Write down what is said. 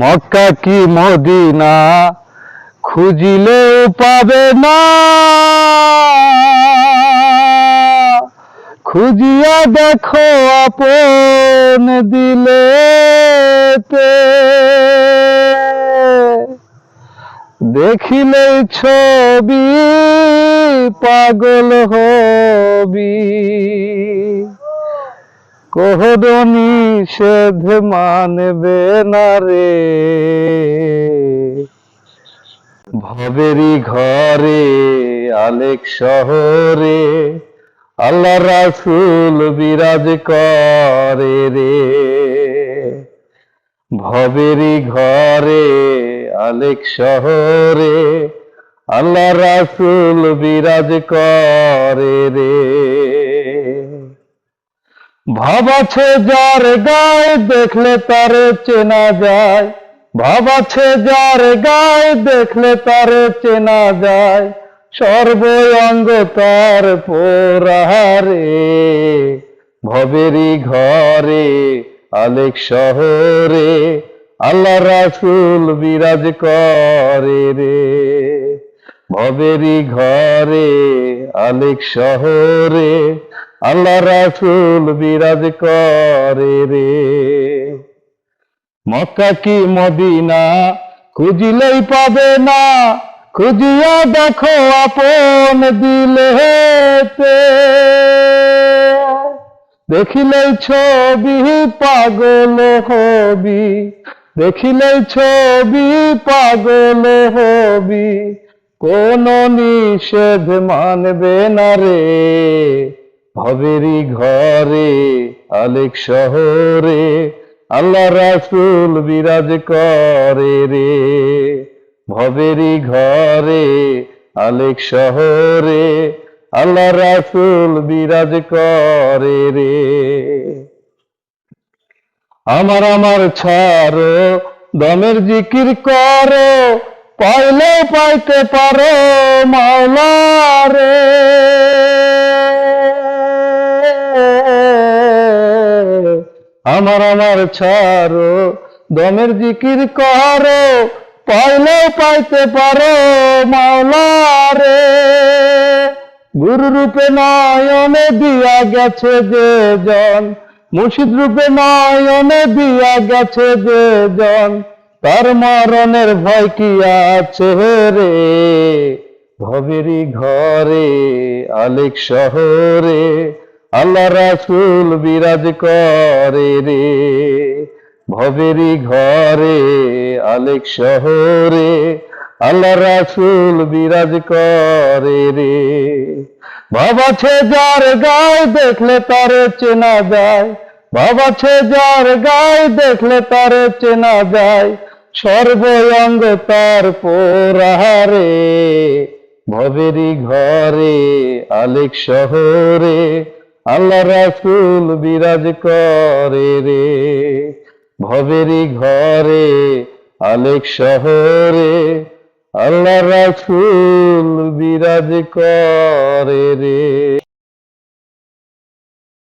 মক্কা কি মদিনা খুঁজিলেও পাবে না। খুঁজিয়া দেখো আপন দিলে দেখিলে ছবি পাগল হবি। কোহদ নিষেধ মানবে না রে। ভবেরি ঘরে, আলেক শহরে, আল্লাহ রাসুল বিরাজ করে রে। ভবেরি ঘরে, আলেক শহরে, আল্লাহ রাসুল বিরাজ করে রে। ভাব আছে যার গায়ে দেখলে তারে চেনা যায়। ভাব আছে যার গায়ে দেখলে তারে চেনা যায়। সর্বঙ্গ তার পোরারে ভবেরি ঘরে, আলেক শহরে, আল্লাহ রাসুল বিরাজ করে রে। ভবেরি ঘরে, আলেক শহরে আল্লাহ রাসুল বিরাজ করে রে। মক্কা কি মদিনা? খুঁজিলেই পাবে না। খুঁজিয়া দেখো আপন দিলে দেখিলেই ছবি পাগল হবি। দেখিলেই ছবি পাগল হবি। কোন নিষেধ মানবে না রে। ভবেরি ঘরে, আলেক শহরে, আল্লাহ রাসুল বিরাজ করে রে। ভবেরি ঘরে, আলেক শহরে, আল্লাহ রাসুল বিরাজ করে রে। আমার আমার ছাড়ো, দমের জিকির করো পাইলে পাইতে পারো মাওলারে আমার আমার ছাড়ো, দমের জিকির করো পাইলে পাইতে পারো মাওলারে। গুরু রূপে নয়নে দিয়া গেছে যে জন মুর্শিদ রূপে নয়নে দিয়া গেছে যে জন তার মরণের ভয় কি আছে রে? ভবেরি ঘরে, আলেক শহরে আল্লাহ রাসুল বিরাজ করে রে ভবেরি ঘরে, আলেক শহরে। আল্লাহ রাসুল বিরাজ করে রে বাবাছে যার গায়ে দেখলে তারে চেনা যায় বাবাছে যার গায়ে দেখলে তারে চেনা যায় সর্বঙ্গ তার পোরারে ভবেরি ঘরে, আলেক শহরে আল্লাহ রাসুল বিরাজ করে রে। ভবেরি ঘরে আলেক শহরে। আল্লাহ রাসুল বিরাজ করে রে।